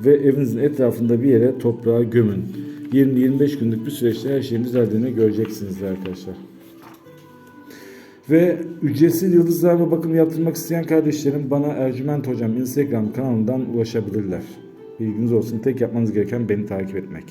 ve evinizin etrafında bir yere toprağa gömün. 20-25 günlük bir süreçte her şeyin düzeldiğini göreceksiniz arkadaşlar. Ve ücretsiz yıldızlarla bakım yaptırmak isteyen kardeşlerim bana Ercüment Hocam Instagram kanalından ulaşabilirler. Bilginiz olsun tek yapmanız gereken beni takip etmek.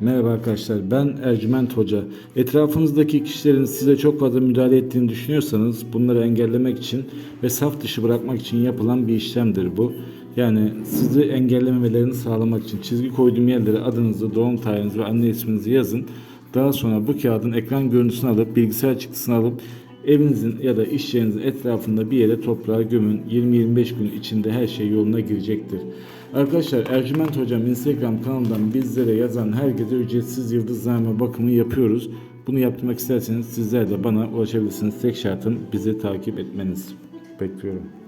Merhaba arkadaşlar ben Ercüment Hoca. Etrafınızdaki kişilerin size çok fazla müdahale ettiğini düşünüyorsanız bunları engellemek için ve saf dışı bırakmak için yapılan bir işlemdir bu. Yani sizi engellememelerini sağlamak için çizgi koyduğum yerlere adınızı, doğum tarihinizi ve anne isminizi yazın. Daha sonra bu kağıdın ekran görüntüsünü alıp bilgisayar çıktısını alıp evinizin ya da iş yerinizin etrafında bir yere toprağa gömün. 20-25 gün içinde her şey yoluna girecektir. Arkadaşlar Ercüment Hocam Instagram kanalından bizlere yazan herkese ücretsiz yıldızlarma bakımı yapıyoruz. Bunu yaptırmak isterseniz sizler de bana ulaşabilirsiniz. Tek şartım bizi takip etmeniz. Bekliyorum.